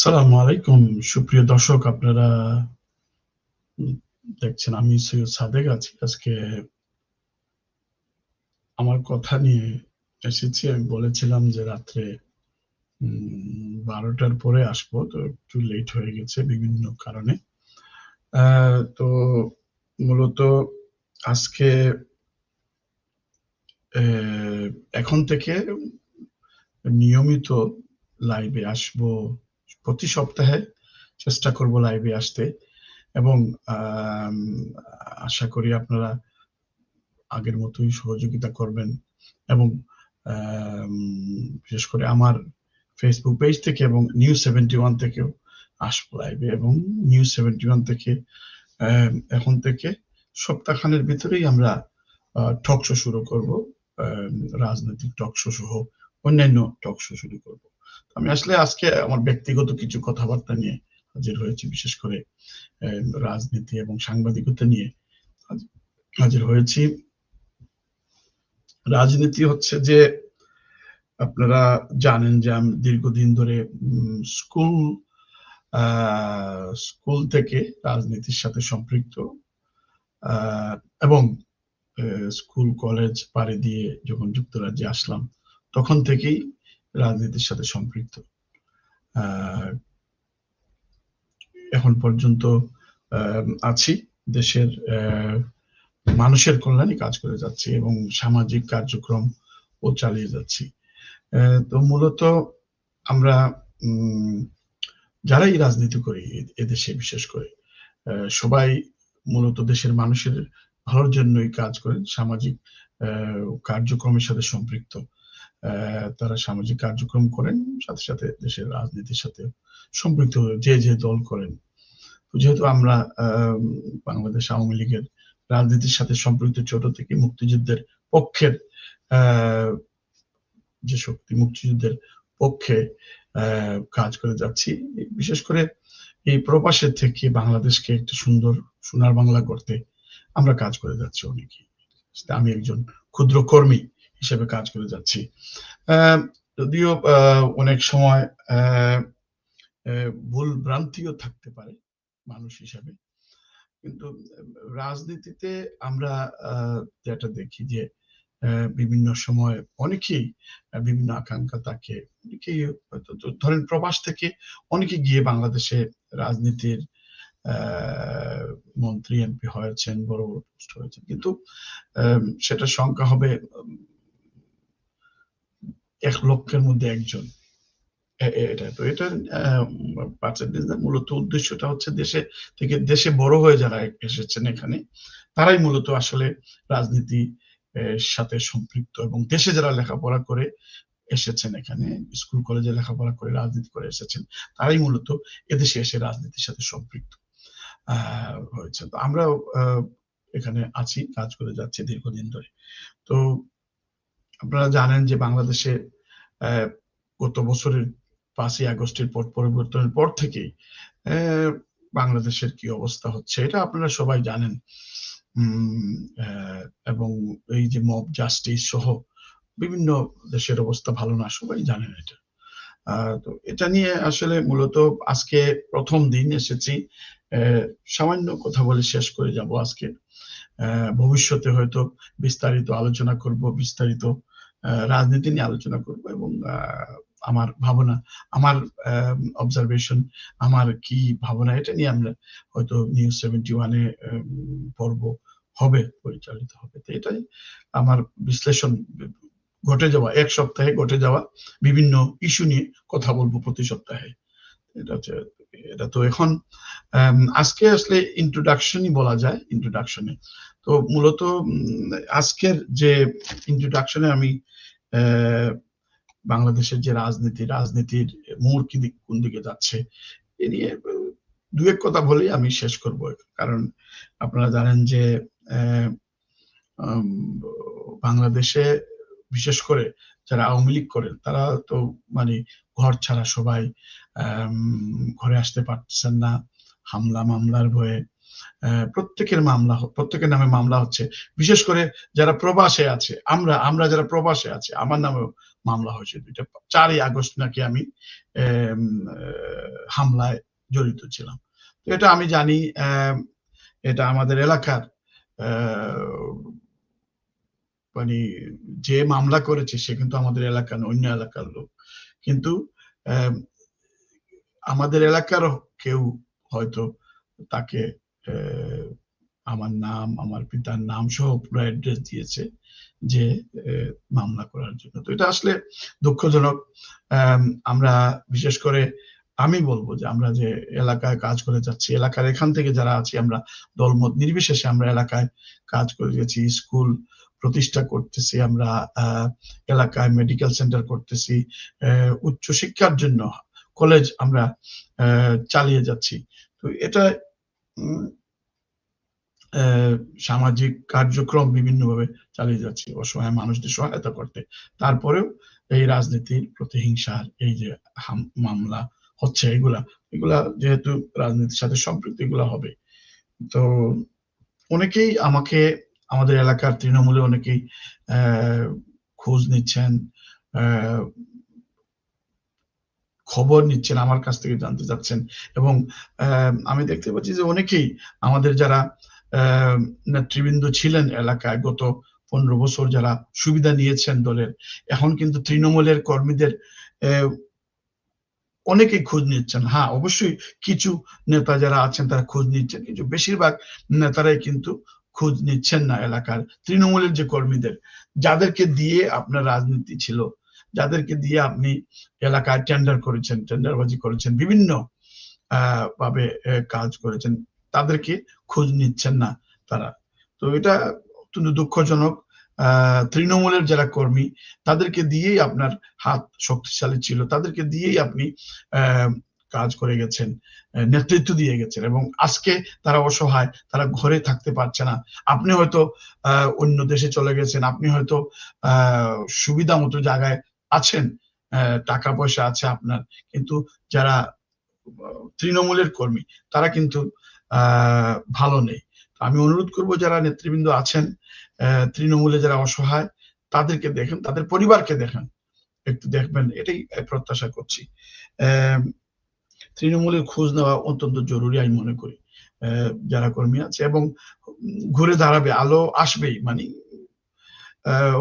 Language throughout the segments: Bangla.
সালামু আলাইকুম, সুপ্রিয় দর্শক, আপনারা দেখছেন, আমি সৈয়দ সাদেক আছি। আজকে আমার কথা নিয়ে এসেছি। আমি বলেছিলাম যে রাত্রে বারোটার পরে আসব, তো একটু লেট হয়ে গেছে বিভিন্ন কারণে। তো মূলত আজকে এখন থেকে নিয়মিত লাইভে আসব। প্রতি সপ্তাহে চেষ্টা করব লাইভে আসতে এবং আশা করি আপনারা আগের মতোই সহযোগিতা করবেন এবং বিশেষ করে আমার ফেসবুক পেজ থেকে এবং নিউজ সেভেন্টি ওয়ান থেকেও আসব লাইভে এবং নিউজ সেভেন্টি ওয়ান থেকে এখন থেকে সপ্তাহখানের ভিতরেই আমরা টক শো শুরু করব রাজনৈতিক টক শো সহ অন্যান্য টক শো শুরু করব। আমি আসলে আজকে আমার ব্যক্তিগত কিছু কথাবার্তা নিয়ে হাজির হয়েছি, বিশেষ করে রাজনীতি এবং সাংবাদিকতা নিয়ে হাজির হয়েছি। রাজনীতি হচ্ছে যে, আপনারা জানেন যে আমি দীর্ঘদিন ধরে স্কুল স্কুল থেকে রাজনীতির সাথে সম্পৃক্ত এবং স্কুল, কলেজ পাড়ি দিয়ে যখন যুক্তরাজ্যে আসলাম, তখন থেকেই রাজনীতির সাথে সম্পৃক্ত। এখন পর্যন্ত আছি। দেশের মানুষের কল্যাণে কাজ করে যাচ্ছি এবং সামাজিক কার্যক্রম ও চালিয়ে যাচ্ছি। তো মূলত আমরা যারাই রাজনীতি করি এদেশে বিশেষ করে সবাই মূলত দেশের মানুষের ভালোর জন্যই কাজ করেন, সামাজিক কার্যক্রমের সাথে সম্পৃক্ত। তারা সামাজিক কার্যক্রম করেন, সাথে সাথে দেশের রাজনীতির সাথে সম্পৃক্ত যে যে দল করেন। যেহেতু আমরা বাংলাদেশ আওয়ামী লীগের রাজনীতির সাথে সম্পৃক্ত ছোট থেকে মুক্তিযুদ্ধের পক্ষের যে শক্তি মুক্তিযুদ্ধের পক্ষে কাজ করে যাচ্ছি, বিশেষ করে এই প্রবাসের থেকে বাংলাদেশকে একটা সুন্দর সোনার বাংলা করতে আমরা কাজ করে যাচ্ছি অনেকেই। আমি একজন ক্ষুদ্র কর্মী। হিসেবে কাজ করে যাচ্ছি। যদিও অনেক সময় ভুল ভ্রান্তিও থাকতে পারে মানুষ হিসাবে। কিন্তু রাজনীতিতে আমরা যেটা দেখি যে বিভিন্ন সময় অনেকেই বিভিন্ন আকাঙ্ক্ষা থাকে অনেকেই ধরেন প্রবাস থেকে অনেকে গিয়ে বাংলাদেশে রাজনীতির মন্ত্রী এমপি হয়েছেন, বড় বড় পোস্ট হয়েছেন। কিন্তু সেটা সংখ্যা হবে এক লক্ষের মধ্যে একজন। এটা তো এটা পার্সেন্টেজ মূলত উদ্দেশ্যটা হচ্ছে দেশে থেকে দেশে বড় হয়ে যারা এসেছেন এখানে তারাই মূলত আসলে রাজনীতি সাথে সম্পৃক্ত এবং দেশে যারা লেখাপড়া করে এসেছেন এখানে স্কুল কলেজে লেখাপড়া করে রাজনীতি করে এসেছেন তারাই মূলত এদেশে এসে রাজনীতির সাথে সম্পৃক্ত হয়েছে। তো আমরাও আহ, এখানে আছি কাজ করে যাচ্ছি দীর্ঘদিন ধরে। তো আপনারা জানেন যে বাংলাদেশে গত বছরের পাঁচই আগস্টের পর পরিবর্তনের পর বাংলাদেশের কি অবস্থা হচ্ছে এটা আপনারা সবাই জানেন। এবং এই যে মব জাস্টিস সহ বিভিন্ন দেশের অবস্থা ভালো না, সবাই জানেন এটা। তো এটা নিয়ে আসলে মূলত আজকে প্রথম দিন এসেছি। সামান্য কথা বলে শেষ করে যাব আজকে। ভবিষ্যতে হয়তো বিস্তারিত আলোচনা করব, বিস্তারিত রাজনীতি নিয়ে আলোচনা করব এবং আমার ভাবনা, আমার অবজারভেশন আমার কি ভাবনা এটা নিয়ে আমরা হয়তো নিউজ সেভেন্টি ওয়ানে পর্ব হবে, পরিচালিত হবে। তো এটাই আমার বিশ্লেষণ, ঘটে যাওয়া, এক সপ্তাহে ঘটে যাওয়া বিভিন্ন ইস্যু নিয়ে কথা বলব প্রতি সপ্তাহে। এটা হচ্ছে, এটা তো এখন আজকে আসলে ইন্ট্রোডাকশনই বলা যায় ইন্ট্রোডাকশনে তো মূলত আজকের যে ইন্ট্রোডাকশনে আমি বাংলাদেশের যে রাজনীতি, রাজনীতির দিক, কোন দিকে যাচ্ছে, এ নিয়ে, দু এক কথা বলেই আমি শেষ করব। কারণ আপনারা জানেন যে বাংলাদেশে বিশেষ করে যারা আওয়ামী লীগ করেন, তারা তো মানে ঘর ছাড়া সবাই ঘরে আসতে পারছেন না, হামলা মামলার ভয়ে। প্রত্যেকের মামলা প্রত্যেকের নামে মামলা হচ্ছে। বিশেষ করে যারা প্রবাসে আছে, আমরা আমরা যারা প্রবাসে আছে, আমার নামেও মামলা হয়েছে দুইটা। চারই আগস্ট নাকি আমি হামলায় জড়িত ছিলাম। এটা আমি জানি এটা আমাদের এলাকার মানে যে মামলা করেছে, সে কিন্তু আমাদের এলাকার অন্য এলাকার লোক। কিন্তু আমাদের এলাকার কেউ হয়তো তাকে আমার নাম, আমার পিতার নাম সহ পুরো অ্যাড্রেস দিয়েছে যে মামলা করার জন্য। তো এটা আসলে দুঃখজনক। আমরা বিশেষ করে আমি বলব যে আমরা যে এলাকায় কাজ করে যাচ্ছি, এলাকার এখান থেকে যারা আছি, আমরা দলমত নির্বিশেষে আমরা এলাকায় কাজ করে গেছি, স্কুল প্রতিষ্ঠা করতেছি, আমরা এলাকায় মেডিকেল সেন্টার করতেছি উচ্চ শিক্ষার জন্য কলেজ আমরা চালিয়ে যাচ্ছি। তো এটা সামাজিক কার্যক্রম বিভিন্নভাবে চালিয়ে যাচ্ছি, অসহায় মানুষদের সহায়তা করতে। তারপরেও এই রাজনীতির প্রতিহিংসার এই যে মামলা হচ্ছে, এগুলা এগুলা যেহেতু রাজনীতির সাথে সম্পৃক্ত, এগুলা হবে। তো অনেকেই আমাকে, আমাদের এলাকার তৃণমূলে অনেকেই খোঁজ নিচ্ছেন খবর নিচ্ছেন, আমার কাছ থেকে জানতে চাচ্ছেন। এবং আমি দেখতে পাচ্ছি যে অনেকেই আমাদের যারা নেতৃবৃন্দ ছিলেন এলাকায় গত পনেরো বছর যারা সুবিধা নিয়েছেন দলের, এখন কিন্তু তৃণমূলের কর্মীদের অনেকেই খোঁজ নিচ্ছেন। হ্যাঁ অবশ্যই কিছু নেতা যারা আছেন তারা খোঁজ নিচ্ছেন, কিন্তু বেশিরভাগ নেতারাই কিন্তু খোঁজ নিচ্ছেন না এলাকার তৃণমূলের যে কর্মীদের, যাদেরকে দিয়ে আপনার রাজনীতি ছিল। যাদেরকে দিয়ে আপনি এলাকায় টেন্ডার করেছেন টেন্ডারবাজি করেছেন, বিভিন্ন ভাবে কাজ করেছেন, তাদেরকে খোঁজ নিচ্ছেন না তারা। তো এটা অত্যন্ত দুঃখজনক। তৃণমূলের যারা কর্মী, তাদেরকে দিয়েই আপনার হাত শক্তিশালী ছিল। তাদেরকে দিয়েই আপনি কাজ করে গেছেন নেতৃত্ব দিয়ে গেছেন এবং আজকে তারা অসহায়, তারা ঘরে থাকতে পারছে না। আপনি হয়তো অন্য দেশে চলে গেছেন, আপনি হয়তো সুবিধা মতো জায়গায় আছেন টাকা পয়সা আছে আপনার। কিন্তু যারা তৃণমূলের কর্মী, তারা কিন্তু ভালো নেই। আমি অনুরোধ করব যারা নেতৃবৃন্দ আছেন তৃণমূলে যারা অসহায়, তাদেরকে দেখেন, তাদের পরিবারকে দেখেন, একটু দেখবেন, এটাই প্রত্যাশা করছি। তৃণমূলের খোঁজ নেওয়া অত্যন্ত জরুরি আমি মনে করি যারা কর্মী আছে এবং ঘুরে দাঁড়াবে, আলো আসবেই মানে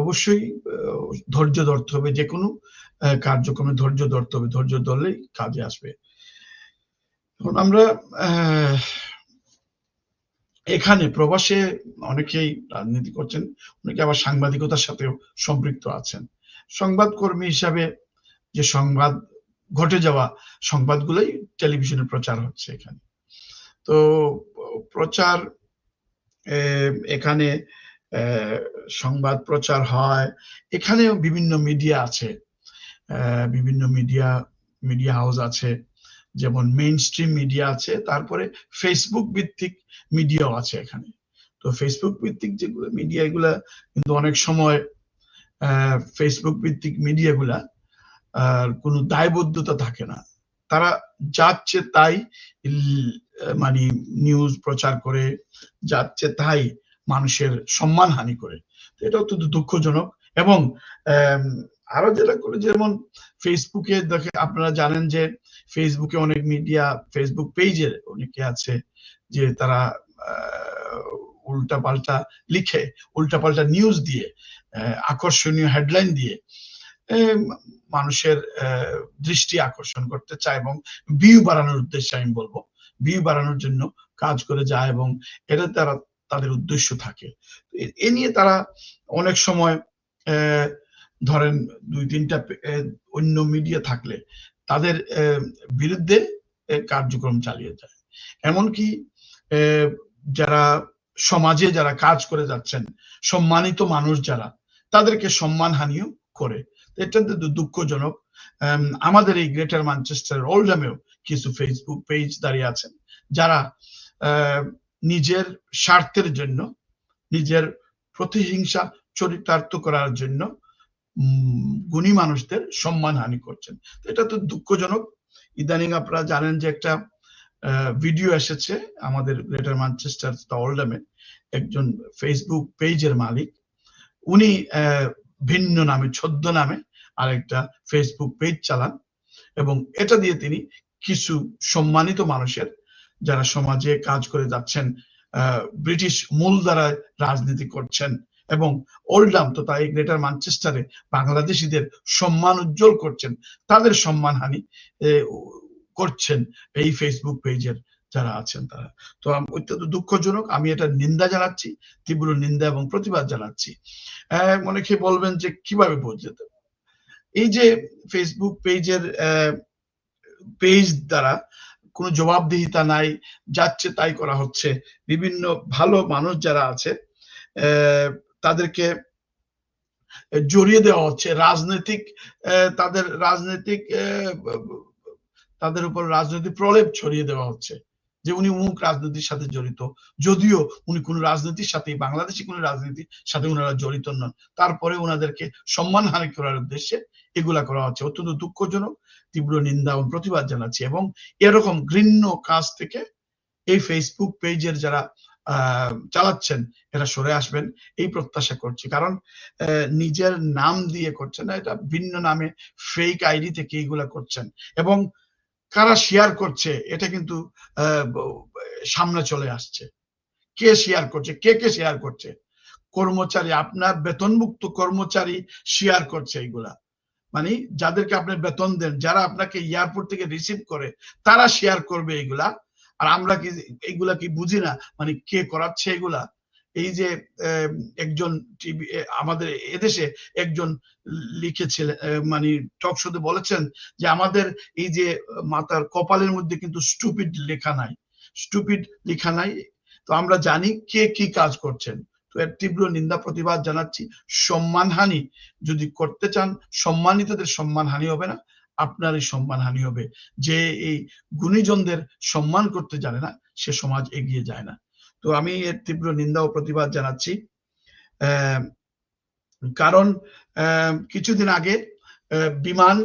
অবশ্যই ধৈর্য ধরতে হবে যে কোনো কার্যক্রমে ধৈর্য ধরতে হবে। ধৈর্য ধরলেই কাজে আসবে। আমরা এখানে প্রবাসে অনেকেই রাজনীতি করছেন, অনেকে আবার সাংবাদিকতার সাথেও সম্পৃক্ত আছেন। সংবাদ কর্মী হিসাবে যে সংবাদ ঘটে যাওয়া সংবাদগুলোই টেলিভিশনে প্রচার হচ্ছে এখানে। তো প্রচার এখানে সংবাদ প্রচার হয়। এখানেও বিভিন্ন মিডিয়া আছে। বিভিন্ন মিডিয়া মিডিয়া হাউস আছে। যেমন মেইন স্ট্রিম মিডিয়া আছে, তারপরে ফেসবুক ভিত্তিক মিডিয়াও আছে এখানে। তো ফেসবুক ভিত্তিক যেগুলো মিডিয়া এগুলা কিন্তু অনেক সময় ফেসবুক ভিত্তিক মিডিয়াগুলা কোনো দায়বদ্ধতা থাকে না। তারা যাচ্ছে তাই মানে নিউজ প্রচার করে, যাচ্ছে তাই মানুষের সম্মান হানি করে এটা অত্যন্ত দুঃখজনক এবং আরও যেটা করে যেমন ফেসবুকে দেখে আপনারা জানেন যে ফেসবুকে অনেক মিডিয়া ফেসবুক পেজে অনেকে আছে যে তারা উল্টা পাল্টা লিখে উল্টা পাল্টা নিউজ দিয়ে আকর্ষণীয় হেডলাইন দিয়ে মানুষের দৃষ্টি আকর্ষণ করতে চায় এবং ভিউ বাড়ানোর উদ্দেশ্যে আমি বলব। ভিউ বাড়ানোর জন্য কাজ করে যায় এবং এটা তারা তাদের উদ্দেশ্য থাকে। এ নিয়ে তারা অনেক সময় ধরেন দুই তিনটা অন্য মিডিয়া থাকলে তাদের বিরুদ্ধে কার্যক্রম চালিয়ে যায়। এমনকি যারা সমাজে যারা কাজ করে যাচ্ছেন, সম্মানিত মানুষ যারা, তাদেরকে সম্মানহানিও করে। এটা দুঃখজনক। আমাদের এই গ্রেটার ম্যানচেস্টার ওল্ডামেও কিছু ফেসবুক পেজ দাঁড়িয়ে আছেন, যারা নিজের স্বার্থের জন্য, নিজের প্রতিহিংসা চরিতার্থ করার জন্য গুণী মানুষদের সম্মান হানি করছেন। এটা তো দুঃখজনক। ইদানিং আপনারা জানেন যে একটা ভিডিও এসেছে আমাদের গ্রেটার ম্যানচেস্টার ওল্ডামে একজন ফেসবুক পেজের মালিক। উনি ভিন্ন নামে, ছদ্ম নামে আরেকটা ফেসবুক পেজ চালান এবং এটা দিয়ে তিনি কিছু সম্মানিত মানুষের যারা সমাজে কাজ করে যাচ্ছেন ব্রিটিশ মূল দ্বারা রাজনীতি করছেন এবং ওল্ডাম তো তাই গ্রেটার ম্যানচেস্টারে বাংলাদেশিদের সম্মান উজ্জ্বল করছেন, তাদের সম্মানহানি করছেন এই ফেসবুক পেজের যারা আছেন তারা। তো অত্যন্ত দুঃখজনক, আমি এটা নিন্দা জানাচ্ছি, তীব্র নিন্দা এবং প্রতিবাদ জানাচ্ছি। অনেকে বলবেন যে কীভাবে বোঝাতে এই যে ফেসবুক পেজের পেজ দ্বারা কোনো জবাবদিহিতা নাই, যাচ্ছে তাই করা হচ্ছে। বিভিন্ন ভালো মানুষ যারা আছে তাদেরকে জড়িয়ে দেওয়া হচ্ছে। রাজনৈতিক তাদের রাজনৈতিক তাদের উপর রাজনৈতিক প্রলেপ ছড়িয়ে দেওয়া হচ্ছে। যে উনি অমুক রাজনীতির সাথে জড়িত। যদিও উনি কোন রাজনীতির সাথে বাংলাদেশি কোন রাজনীতির সাথে ওনারা জড়িত নন। তারপরে ওনাদেরকে সম্মান হানি করার উদ্দেশ্যে এগুলা করা হচ্ছে। অত্যন্ত দুঃখজনক, তীব্র নিন্দা এবং প্রতিবাদ জানাচ্ছি এবং এরকম ঘৃণ্য কাজ থেকে এই ফেসবুক পেজের যারা চালাচ্ছেন, এরা সরে আসবেন। এই প্রত্যাশা করছি। কারণ নিজের নাম দিয়ে করছেন না, এটা ভিন্ন নামে ফেক আইডি থেকে এইগুলা করছেন। এবং কারা শেয়ার করছে, এটা কিন্তু সামনে চলে আসছে। কে শেয়ার করছে, কে কে শেয়ার করছে? কর্মচারী, আপনার বেতনমুক্ত কর্মচারী শেয়ার করছে এইগুলা। মানে যাদেরকে আপনি বেতন দেন, যারা আপনাকে এয়ারপোর্ট থেকে রিসিভ করে, তারা শেয়ার করবে এইগুলা। আর আমরা কি, এইগুলা কি বুঝি না? মানে কে করাচ্ছে এগুলা এই যে একজন টিভি আমাদের এদেশে একজন লিখেছিলেন মানে টক শোতে বলেছেন যে, আমাদের এই যে, মাতার কপালের মধ্যে কিন্তু স্টুপিড লেখা নাই। স্টুপিড লেখা নাই। তো আমরা জানি কে কি কাজ করছেন। তো এর তীব্র নিন্দা, প্রতিবাদ জানাচ্ছি। সম্মানহানি যদি করতে চান, সম্মানিতদের সম্মানহানি হবে না, আপনারই সম্মানহানি হবে। যে এই গুণীজনদের সম্মান করতে জানে না, সে সমাজ এগিয়ে যায় না। তো আমি এর তীব্র নিন্দা ও প্রতিবাদ জানাচ্ছি। কারণ কিছুদিন আগে বিমান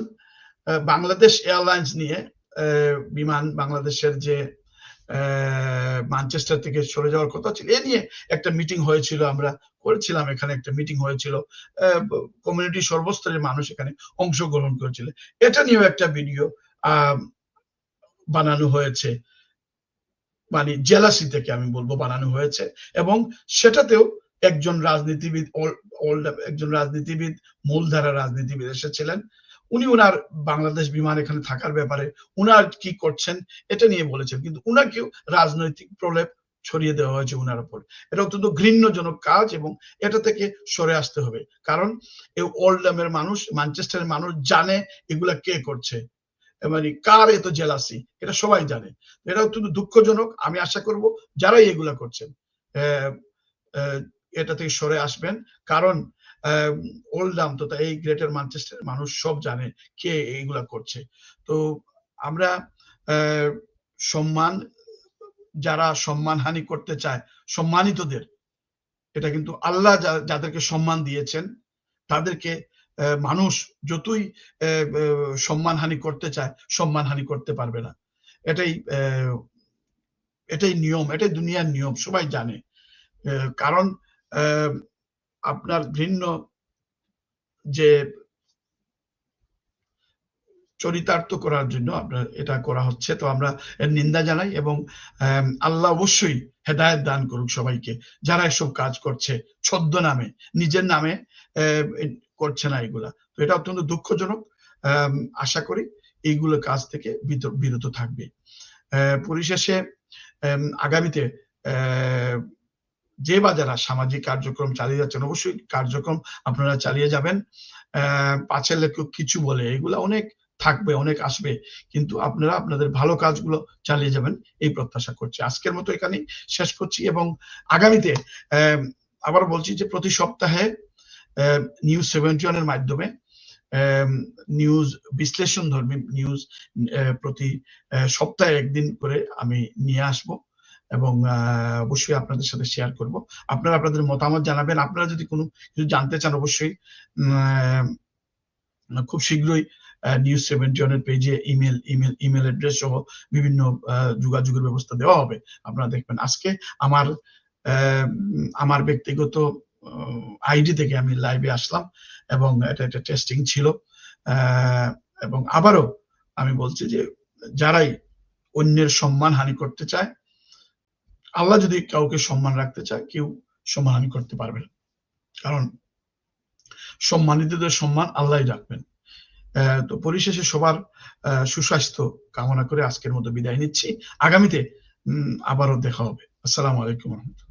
বাংলাদেশ এয়ারলাইন্স নিয়ে বিমান বাংলাদেশের যে ম্যানচেস্টার থেকে সরে যাওয়ার কথা ছিল, এ নিয়ে একটা মিটিং হয়েছিল, আমরা করেছিলাম, এখানে একটা মিটিং হয়েছিল। কমিউনিটি সর্বস্তরের মানুষ এখানে অংশগ্রহণ করেছিল। এটা নিয়েও একটা ভিডিও বানানো হয়েছে। মানে জেলাসি থেকে আমি বলব বানানো হয়েছে এবং সেটাতেও একজন রাজনীতিবিদ একজন রাজনীতিবিদ, মূলধারা রাজনীতিবিদ এসেছিলেন। উনি ওনার বাংলাদেশ বিমান এখানে থাকার ব্যাপারে উনার কি করছেন এটা নিয়ে বলেছেন। কিন্তু উনাকেও রাজনৈতিক প্রলেপ ছড়িয়ে দেওয়া হয়েছে উনার উপর এটা অত্যন্ত ঘৃণ্যজনক কাজ এবং এটা থেকে সরে আসতে হবে। কারণ এই ওল্ডামের মানুষ ম্যানচেস্টারের মানুষ জানে এগুলা কে করছে। মানে কার এত জেলাসি এটা সবাই জানে। এটা অত্যন্ত দুঃখজনক। আমি আশা করব যারাই এগুলা করছেন এটা থেকে সরে আসবেন। কারণ ওল্ডাম এই গ্রেটার মানুষ সব জানে কে এইগুলা করছে। তো আমরা সম্মান, যারা সম্মানহানি করতে চায়, সম্মানিতদের, এটা কিন্তু আল্লাহ যাদেরকে সম্মান দিয়েছেন, তাদেরকে মানুষ যতই সম্মানহানি করতে চায়, সম্মানহানি করতে পারবে না। এটাই এটাই নিয়ম, এটাই দুনিয়ার নিয়ম, সবাই জানে। কারণ আপনার ভিন্ন যে চরিতার্থ করার জন্য আপনার এটা করা হচ্ছে। তো আমরা এর নিন্দা জানাই এবং আল্লাহ অবশ্যই হেদায়ত দান করুক সবাইকে। যারা এসব কাজ করছে ছদ্ম নামে নিজের নামে করছে না এগুলা। তো এটা অত্যন্ত দুঃখজনক আশা করি এইগুলো কাজ থেকে বিরত থাকবে। পরিশেষে আগামীতে যে বা যারা সামাজিক কার্যক্রম চালিয়ে যাচ্ছেন, অবশ্যই কার্যক্রম আপনারা চালিয়ে যাবেন। পাঁচের লেখক কিছু বলে, এগুলা অনেক থাকবে, অনেক আসবে, কিন্তু আপনারা আপনাদের ভালো কাজগুলো চালিয়ে যাবেন, এই প্রত্যাশা করছি। আজকের মতো এখানেই শেষ করছি এবং আগামীতে আবার বলছি যে প্রতি সপ্তাহে নিউজ সেভেন্টি মাধ্যমে নিউজ বিশ্লেষণ ধর্মী নিউজ প্রতি সপ্তাহে একদিন করে আমি নিয়ে আসব এবং অবশ্যই আপনাদের সাথে শেয়ার করব। আপনারা আপনাদের মতামত জানাবেন। আপনারা যদি কোনো কিছু জানতে চান, অবশ্যই খুব শীঘ্রই নিউজ সেভেন্টি ওয়ানের পেজে ইমেল ইমেল ইমেল অ্যাড্রেস সহ বিভিন্ন যোগাযোগের ব্যবস্থা দেওয়া হবে। আপনারা দেখবেন আজকে আমার আমার ব্যক্তিগত আইডি থেকে আমি লাইভে আসলাম এবং এটা একটা টেস্টিং ছিল। এবং আবারও আমি বলছি যে যারাই অন্যের সম্মান হানি করতে চায়, আল্লাহ যদি কাউকে সম্মান রাখতে চায়, কেউ সম্মানহানি করতে পারবে না। কারণ সম্মানিতদের সম্মান আল্লাহ রাখবেন। তো পরিশেষে সবার সুস্বাস্থ্য কামনা করে আজকের মতো বিদায় নিচ্ছি। আগামীতে আবারও দেখা হবে। আসসালামু আলাইকুম রহমতুল্লাহ।